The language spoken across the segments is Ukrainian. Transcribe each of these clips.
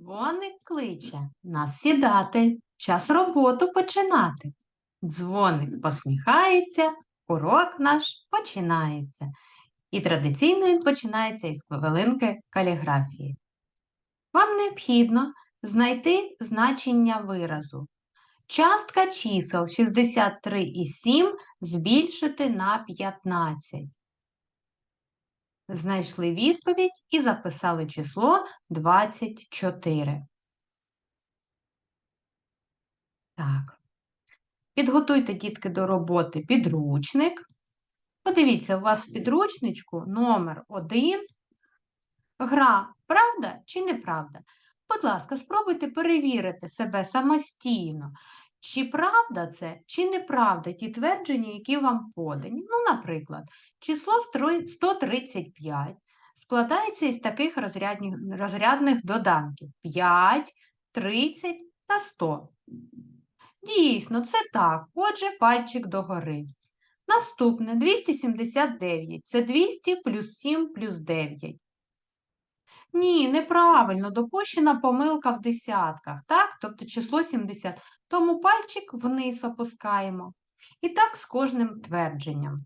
Дзвоник кличе нас сідати, час роботу починати. Дзвоник посміхається, урок наш починається. І традиційно він починається із хвилинки каліграфії. Вам необхідно знайти значення виразу. Частка чисел 63,7 збільшити на 15. Знайшли відповідь і записали число 24. Так. Підготуйте, дітки, до роботи підручник. Подивіться, у вас в підручничку номер 1. Гра правда чи неправда? Будь ласка, спробуйте перевірити себе самостійно. Чи правда це, чи неправда ті твердження, які вам подані. Ну, наприклад, число 135 складається із таких розрядних, розрядних доданків 5, 30 та 100. Дійсно, це так. Отже, пальчик догори. Наступне 279. Це 200 плюс 7 плюс 9. Ні, неправильно, допущена помилка в десятках, так? Тобто число 70. Тому пальчик вниз опускаємо. І так з кожним твердженням.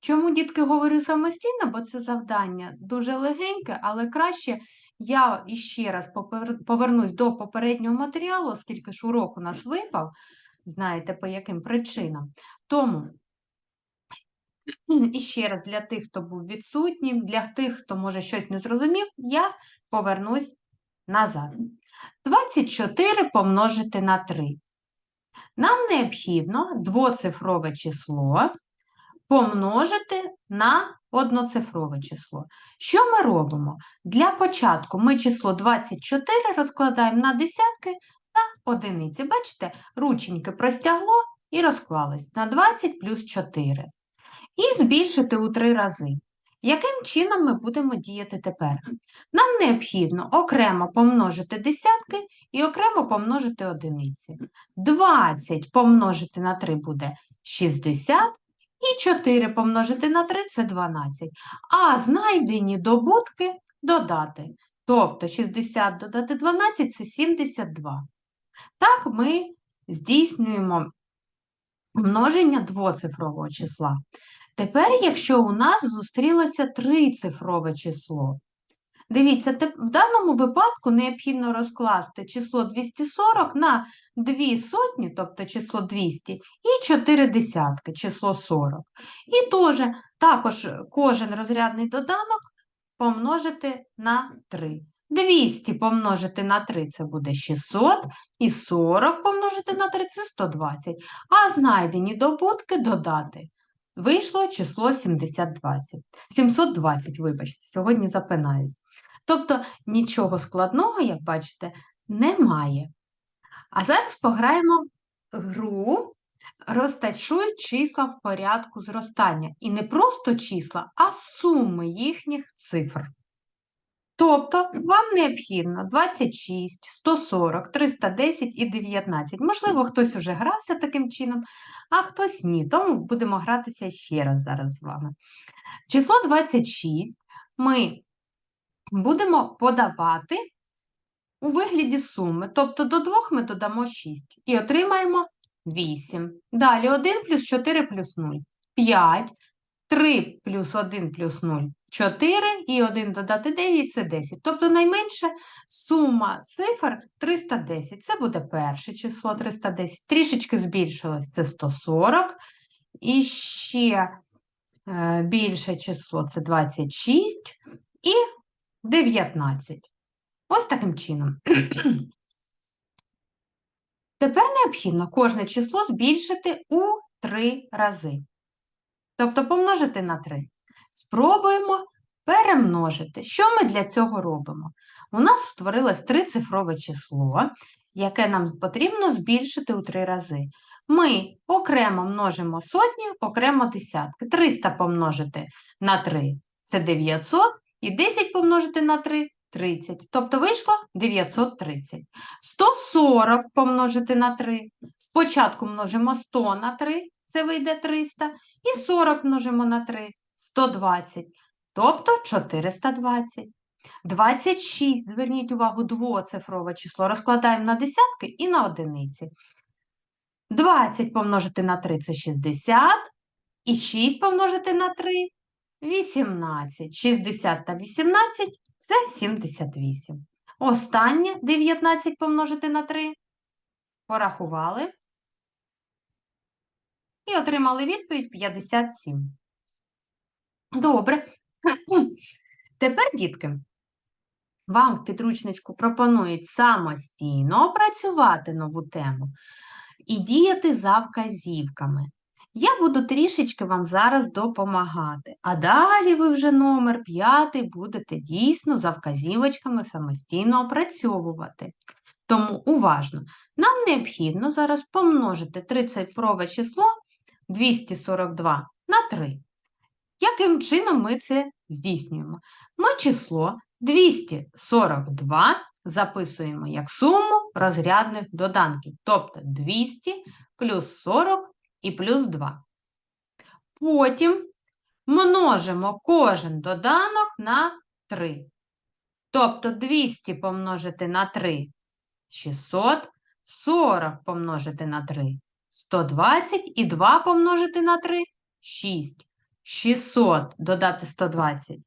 Чому, дітки, говорю самостійно, бо це завдання дуже легеньке, але краще я іще раз повернусь до попереднього матеріалу, оскільки ж урок у нас випав, знаєте, по яким причинам. Тому і ще раз для тих, хто був відсутнім, для тих, хто, може, щось не зрозумів, я повернусь назад. 24 помножити на 3. Нам необхідно двоцифрове число помножити на одноцифрове число. Що ми робимо? Для початку ми число 24 розкладаємо на десятки та одиниці. Бачите, рученьки простягло і розклались на 20 плюс 4 і збільшити у три рази. Яким чином ми будемо діяти тепер? Нам необхідно окремо помножити десятки і окремо помножити одиниці. 20 помножити на 3 буде 60, і 4 помножити на 3 це 12. А знайдені добутки додати. Тобто 60 додати 12 це 72. Так ми здійснюємо множення двоцифрового числа. Тепер, якщо у нас зустрілося трицифрове число, дивіться, в даному випадку необхідно розкласти число 240 на 2 сотні, тобто число 200, і 4 десятки, число 40. І теж, також кожен розрядний доданок помножити на 3. 200 помножити на 3 це буде 600, і 40 помножити на 3 це 120. А знайдені добутки додати. Вийшло число 720. 720, вибачте, сьогодні запинаюсь. Тобто нічого складного, як бачите, немає. А зараз пограємо гру, розташуй числа в порядку зростання. І не просто числа, а суми їхніх цифр. Тобто вам необхідно 26, 140, 310 і 19. Можливо, хтось вже грався таким чином, а хтось ні. Тому будемо гратися ще раз зараз з вами. Число 26 ми будемо подавати у вигляді суми. Тобто до 2 ми додамо 6 і отримаємо 8. Далі 1 плюс 4 плюс 0. 5. 3 плюс 1 плюс 0 4 і 1 додати 9 це 10. Тобто найменша сума цифр 310. Це буде перше число 310. Трішечки збільшилось це 140. І ще е, більше число це 26 і 19. Ось таким чином. Тепер необхідно кожне число збільшити у 3 рази. Тобто помножити на 3. Спробуємо перемножити. Що ми для цього робимо? У нас створилось трицифрове число, яке нам потрібно збільшити у 3 рази. Ми окремо множимо сотні, окремо десятки. 300 помножити на 3 це 900, і 10 помножити на 3 30. Тобто вийшло 930. 140 помножити на 3. Спочатку множимо 100 на 3, це вийде 300. І 40 множимо на 3 120. Тобто 420. 26, зверніть увагу, двоцифрове число. Розкладаємо на десятки і на одиниці. 20 помножити на 3 – це 60. І 6 помножити на 3 – 18. 60 та 18 – це 78. Останнє 19 помножити на 3. Порахували. І отримали відповідь 57. Добре. Тепер, дітки, вам в підручничку пропонують самостійно опрацювати нову тему і діяти за вказівками. Я буду трішечки вам зараз допомагати, а далі ви вже номер 5 будете дійсно за вказівочками самостійно опрацьовувати. Тому уважно, нам необхідно зараз помножити трицифрове число 242 на 3. Яким чином ми це здійснюємо? Ми число 242 записуємо як суму розрядних доданків, тобто 200 плюс 40 і плюс 2. Потім множимо кожен доданок на 3. Тобто 200 помножити на 3 600, 40 помножити на 3 120 і 2 помножити на 3 6. 600 додати 120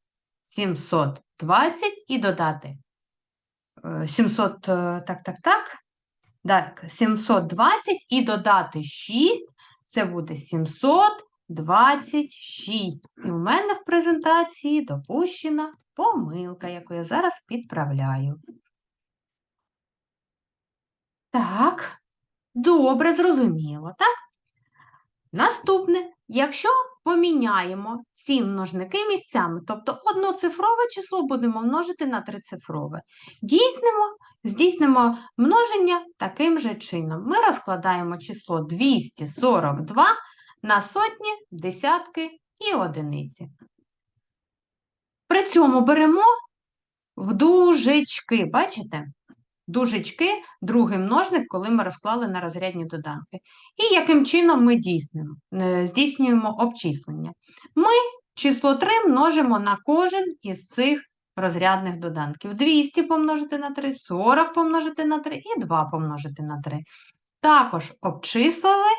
720 і додати е, 700, е, так, так, так. Так, 720 і додати 6, це буде 726. І у мене в презентації допущена помилка, яку я зараз підправляю. Так, добре, зрозуміло, так? Наступне, якщо поміняємо ці множники місцями, тобто одноцифрове число будемо множити на трицифрове, дійснимо, здійснимо множення таким же чином. Ми розкладаємо число 242 на сотні, десятки і одиниці. При цьому беремо в дужечки, бачите? Дужечки – другий множник, коли ми розклали на розрядні доданки. І яким чином ми дійснимо, е, здійснюємо обчислення? Ми число 3 множимо на кожен із цих розрядних доданків. 200 помножити на 3, 40 помножити на 3 і 2 помножити на 3. Також обчислили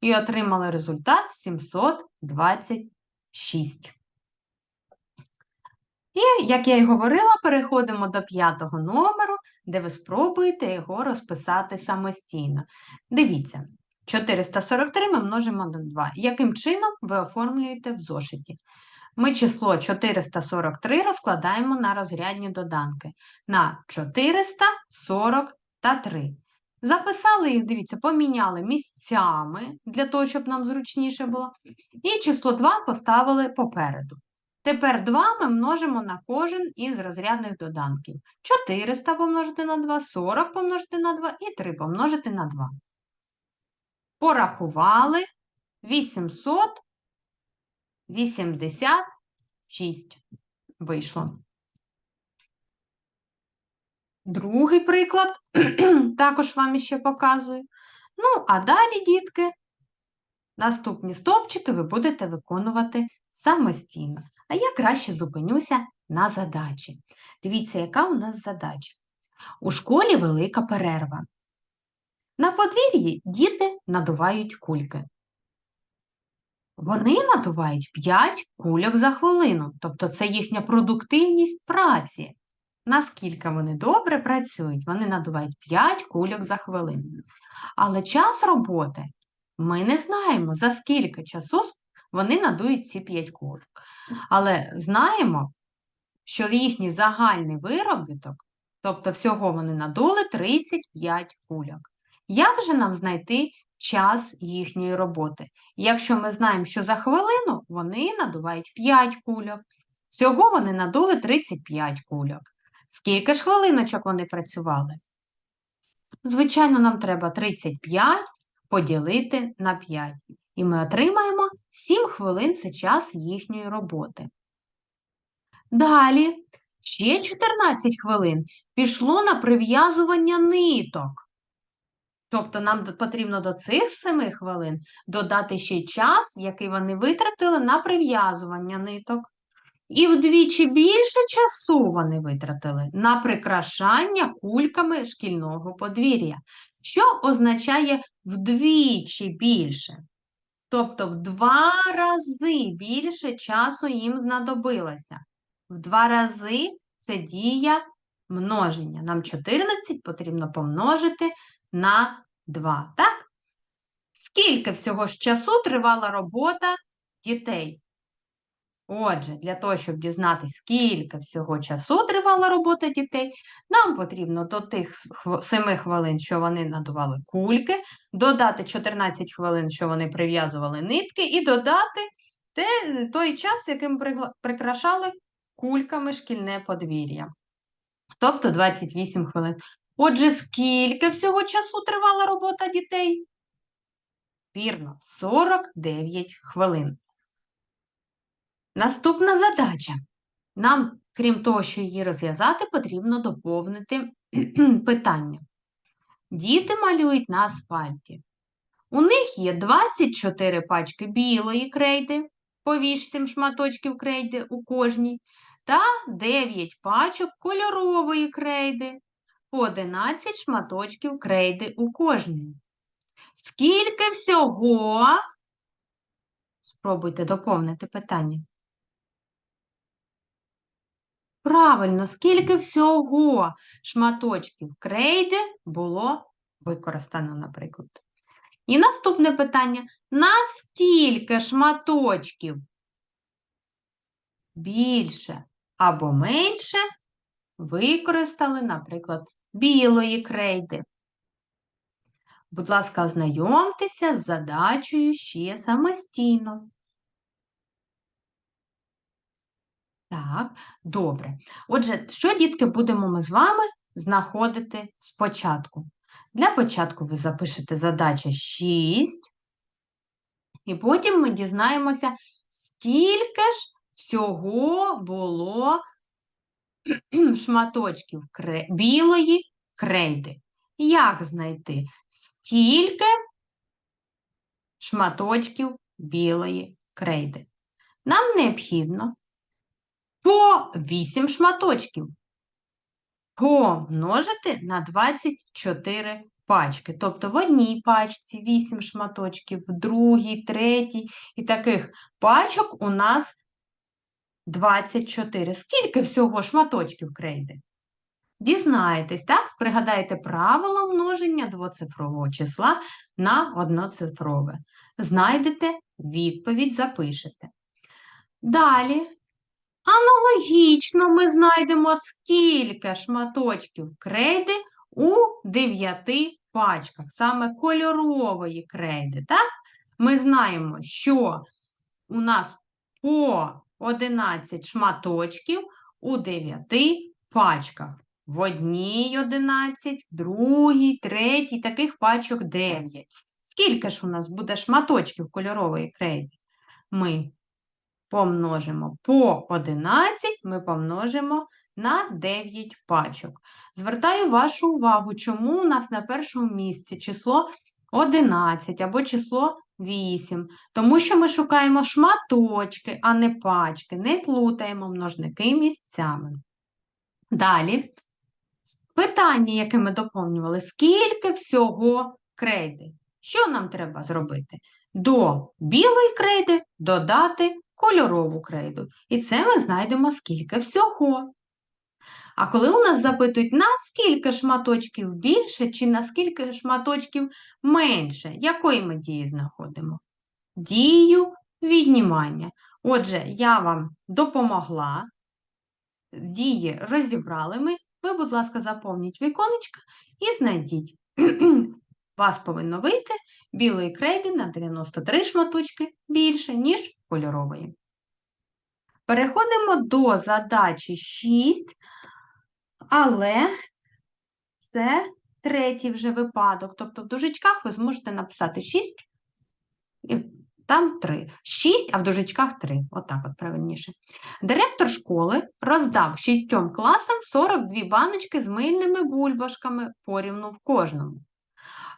і отримали результат 726. І, як я й говорила, переходимо до п'ятого номеру, де ви спробуєте його розписати самостійно. Дивіться, 443 ми множимо на 2. Яким чином ви оформлюєте в зошиті? Ми число 443 розкладаємо на розрядні доданки на 440 та 3. Записали їх, дивіться, поміняли місцями для того, щоб нам зручніше було. І число 2 поставили попереду. Тепер 2 ми множимо на кожен із розрядних доданків. 400 помножити на 2, 40 помножити на 2 і 3 помножити на 2. Порахували 886 вийшло. Другий приклад також вам іще показую. Ну, а далі, дітки, наступні стовпчики ви будете виконувати самостійно. А я краще зупинюся на задачі. Дивіться, яка у нас задача. У школі велика перерва. На подвір'ї діти надувають кульки. Вони надувають 5 кульок за хвилину, тобто це їхня продуктивність праці. Наскільки вони добре працюють, вони надувають 5 кульок за хвилину. Але час роботи ми не знаємо, за скільки часу вони надують ці 5 кульок. Але знаємо, що їхній загальний виробіток, тобто всього вони надули 35 кульок. Як же нам знайти час їхньої роботи? Якщо ми знаємо, що за хвилину вони надувають 5 кульок, всього вони надули 35 кульок. Скільки ж хвилиночок вони працювали? Звичайно, нам треба 35 поділити на 5. І ми отримаємо 7 хвилин це час їхньої роботи. Далі, ще 14 хвилин пішло на прив'язування ниток. Тобто нам потрібно до цих 7 хвилин додати ще час, який вони витратили на прив'язування ниток. І вдвічі більше часу вони витратили на прикрашання кульками шкільного подвір'я, що означає вдвічі більше. Тобто в два рази більше часу їм знадобилося. В два рази це дія множення. Нам 14 потрібно помножити на 2, так? Скільки всього ж часу тривала робота дітей? Отже, для того, щоб дізнатися, скільки всього часу тривала робота дітей, нам потрібно до тих 7 хвилин, що вони надували кульки, додати 14 хвилин, що вони прив'язували нитки, і додати те, той час, яким прикрашали кульками шкільне подвір'я. Тобто 28 хвилин. Отже, скільки всього часу тривала робота дітей? Вірно, 49 хвилин. Наступна задача. Нам, крім того, що її розв'язати, потрібно доповнити питання. Діти малюють на асфальті. У них є 24 пачки білої крейди, по 8 шматочків крейди у кожній, та 9 пачок кольорової крейди, по 11 шматочків крейди у кожній. Скільки всього? Спробуйте доповнити питання. Правильно, скільки всього шматочків крейди було використано, наприклад. І наступне питання: наскільки шматочків більше або менше використали, наприклад, білої крейди? Будь ласка, ознайомтеся з задачею ще самостійно. Так, добре. Отже, що, дітки, будемо ми з вами знаходити спочатку? Для початку ви запишете задача 6, і потім ми дізнаємося, скільки ж всього було шматочків білої крейди. Як знайти, скільки шматочків білої крейди? Нам необхідно по 8 шматочків помножити на 24 пачки. Тобто в одній пачці 8 шматочків, в другій, третій і таких пачок у нас 24. Скільки всього шматочків крейди? Дізнаєтесь, так? Пригадайте правило множення двоцифрового числа на одноцифрове. Знайдете відповідь, запишете. Далі Аналогічно ми знайдемо скільки шматочків крейди у 9 пачках, саме кольорової крейди. Так? Ми знаємо, що у нас по 11 шматочків у 9 пачках. В одній 11, в другій, третій, таких пачок 9. Скільки ж у нас буде шматочків кольорової крейди? Ми помножимо по 11, ми помножимо на 9 пачок. Звертаю вашу увагу, чому у нас на першому місці число 11 або число 8. Тому що ми шукаємо шматочки, а не пачки, не плутаємо множники місцями. Далі, питання, яке ми доповнювали, скільки всього крейди? Що нам треба зробити? До білої крейди додати кольорову крейду. І це ми знайдемо скільки всього. А коли у нас запитують, наскільки шматочків більше чи наскільки шматочків менше, якої ми дії знаходимо? Дію віднімання. Отже, я вам допомогла, дії розібрали ми. Ви, будь ласка, заповніть віконечко і знайдіть. Вас повинно вийти білої крейди на 93 шматочки більше, ніж кольорової. Переходимо до задачі 6, але це третій вже випадок. Тобто в дужечках ви зможете написати 6, і там 3. 6, а в дужечках 3. Отак от правильніше. Директор школи роздав шістьом класам 42 баночки з мильними бульбашками порівну в кожному.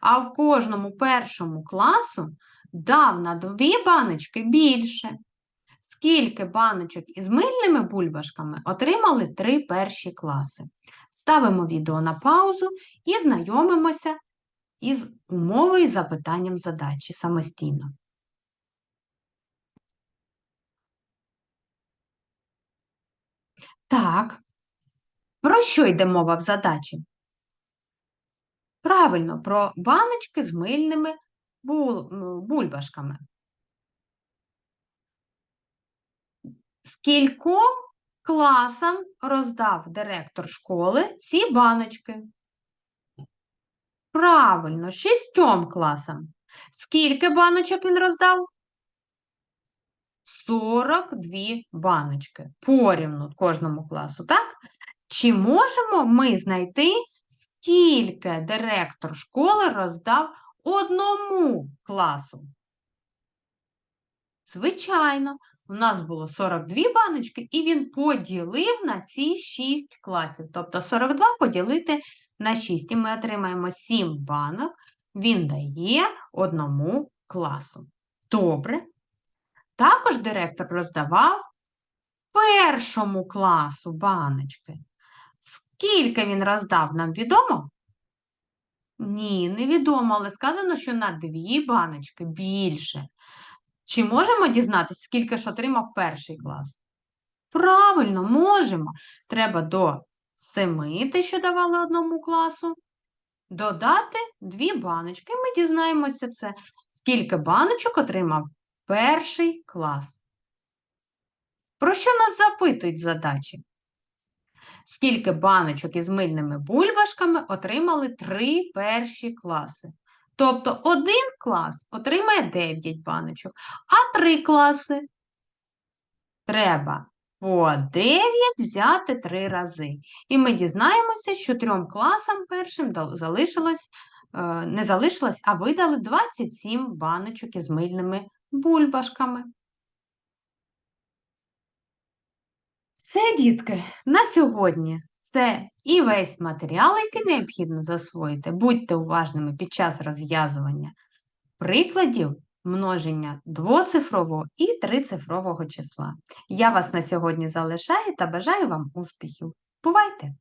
А в кожному першому класу дав на дві баночки більше. Скільки баночок із мильними бульбашками отримали три перші класи? Ставимо відео на паузу і знайомимося із умовою і запитанням задачі самостійно. Так, про що йде мова в задачі? Правильно, про баночки з мильними ну, бульбашками. Скільком класам роздав директор школи ці баночки? Правильно, шістьом класам. Скільки баночок він роздав? 42 баночки. Порівну кожному класу, так? Чи можемо ми знайти, скільки директор школи роздав одному класу? Звичайно, у нас було 42 баночки, і він поділив на ці 6 класів. Тобто 42 поділити на 6, і ми отримаємо 7 банок. Він дає одному класу. Добре. Також директор роздавав першому класу баночки. Скільки він роздав, нам відомо? Ні, невідомо, але сказано, що на дві баночки більше. Чи можемо дізнатися, скільки ж отримав перший клас? Правильно, можемо. Треба до семи, те, що давали одному класу, додати дві баночки. Ми дізнаємося це, скільки баночок отримав перший клас. Про що нас запитують задачі? Скільки баночок із мильними бульбашками отримали три перші класи? Тобто один клас отримає 9 баночок, а три класи треба по 9 взяти три рази. І ми дізнаємося, що трьом класам першим залишилось, е, не залишилось, а видали 27 баночок із мильними бульбашками. Все, дітки, на сьогодні це і весь матеріал, який необхідно засвоїти. Будьте уважними під час розв'язування прикладів множення двоцифрового і трицифрового числа. Я вас на сьогодні залишаю та бажаю вам успіхів. Бувайте!